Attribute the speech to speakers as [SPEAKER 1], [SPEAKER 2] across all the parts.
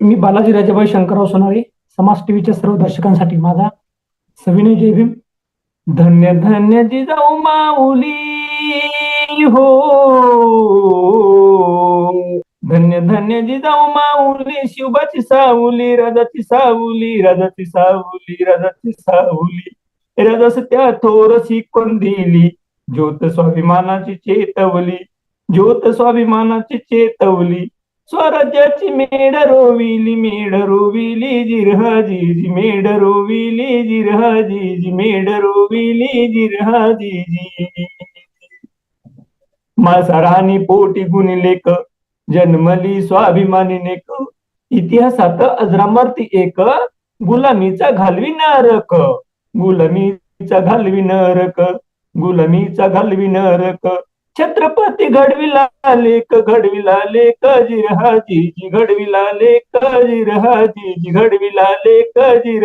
[SPEAKER 1] मी बालाजी राजाबाई शंकरराव सोनारे समाज टीव्हीच्या सर्व दर्शकांसाठी माझा सविनय जय भीम. धन्य धन्य जिजाऊ माऊली हो. धन्य धन्य जिजाऊ माऊली शिवबाची साऊली राजाची साऊली राजाची साऊली राजाची साऊली राजास त्या थोर शिकवण दिली ज्योत स्वाभिमानाची चेतवली ज्योत स्वाभिमानाची चेतवली. स्वराज्याची मेड रोविली मेड रोविली जिरहाजीजी मेड रोविली जिरहाजीजी मेड रोविली जिरहाजीजी जी पोटी गुणिलेक जन्मली स्वाभिमानी नेक इतिहासात अजरामरती एक गुलामीचा घालवी नरक गुलामीचा घालवी नरक गुलामीचा घालवी नरक छत्रपती घडविला लेख घडविला लेख जिरहाजी जी घडविला लेख जिरहाजी जी घडविला लेख जी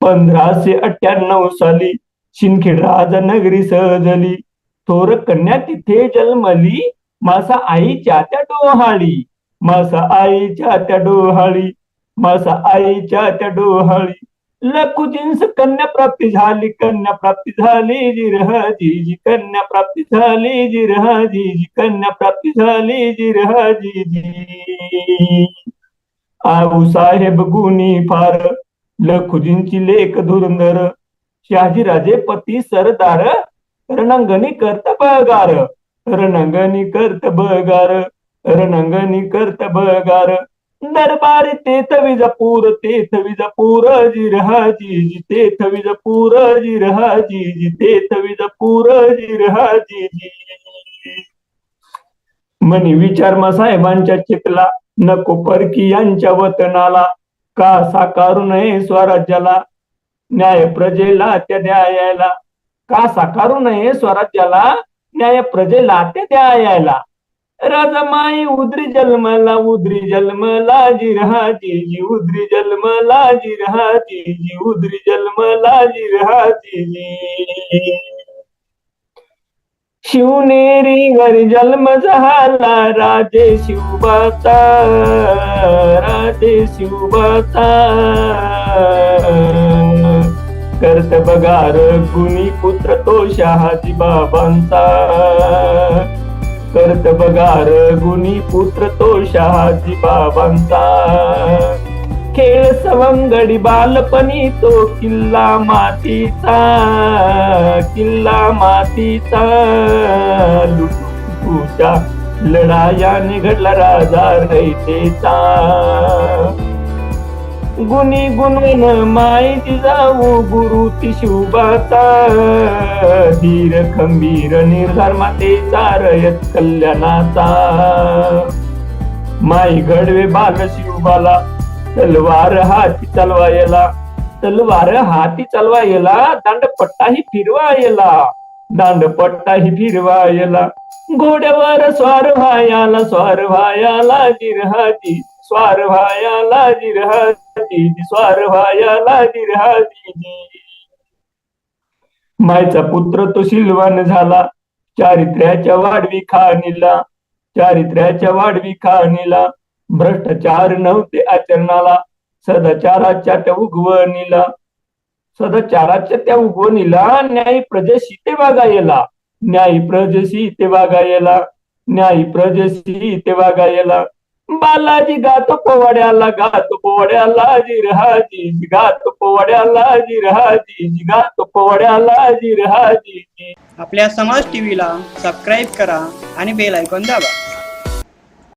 [SPEAKER 1] पंधराशे अठ्ठ्याण्णव साली शिंदखेड राजनगरी सहजली थोर कन्या तिथे जन्मली मासा आईच्या त्या डोहाळी. मासा आईच्या त्या डोहाळी मासा आईच्या त्या डोहाळी. लखुजींस कन्या प्राप्ती झाली कन्या प्राप्ती झाली जिरहाजी जी कन्या प्राप्ती झाली जिरहाजी जी कन्या प्राप्ती झाली जिरहाजी जी आऊ साहेब गुणी फार लखुजींची लेख धुरंधर शहाजीराजे पती सरदार रणंगणी करत बगार रणंगणी करत बगार रणंगणी करत बगार दरबार तेथ विजापूर तेथ विजापूर जिरहाजी जी तेथ विजापूर जिरहाजी जी तेथ विजापूर जिरहाजी. जी म्हणे विचार मा साहेबांच्या चितला नको परकी यांच्या वतनाला. का साकारू नये स्वराज्याला? न्याय प्रजेला त्या न्यायाला. का साकारू नये स्वराज्याला? न्याय प्रजेला त्या न्यायाला. राजमाई उद्री जन्मला उद्री जन्मला जिरहाजी जी उद्री जन्मला जिरहाजी जी उद्री जन्मला जिरहाजी जी. शिवनेरीवर जन्म झाला राजे शिवबाचा राजे शिवबाचा. करत बगार गुणी पुत्र तो शहाजी बाबांचा. करत बगार गुणी पुत्र तो शहाजी बाबांचा. खेळ सवंगडी बालपणी तो किल्ला मातीचा किल्ला मातीचा. लुटूच्या लढायाने घडला राजा रयतेचा. गुणी गुणवण माहिती जाऊ गुरु ती शिवबाचा धीर खंबीर निर्धार मातेचा रयत कल्याणाचा. माई घडवे बाल शिवबाला तलवार हाती चालवायला. तलवार हाती चालवायला दांडपट्टाही फिरवायला. दांडपट्टाही फिरवायला. घोड्यावर स्वार व्हायाला स्वार व्हायाला जिरहाजी स्वार व्हायाला जिरहाजी स्वार व्हायाला जिरहाजी मायचा पुत्र तो शिलवान झाला चारित्र्याच्या वाढवी खाणीला चारित्र्याच्या वाढवी खाणीला. भ्रष्टाचार नव्हते आचरणाला सदाचाराच्या त्या उगवणीला. सदाचाराच्या त्या उगवणीला न्याय प्रजेशी ते वागायला न्याय प्रजेशी ते वागायला न्याय प्रजेशी ते वागायला. बालाजी गातो पोवाड्याला गातो पोवाड्याला जिरहाजी गातो पोवाड्याला जिरहाजी गातो पोवाड्याला जिरहाजी.
[SPEAKER 2] आपल्या समाज टीव्हीला सबस्क्राईब करा आणि बेल ऐकून दाबा.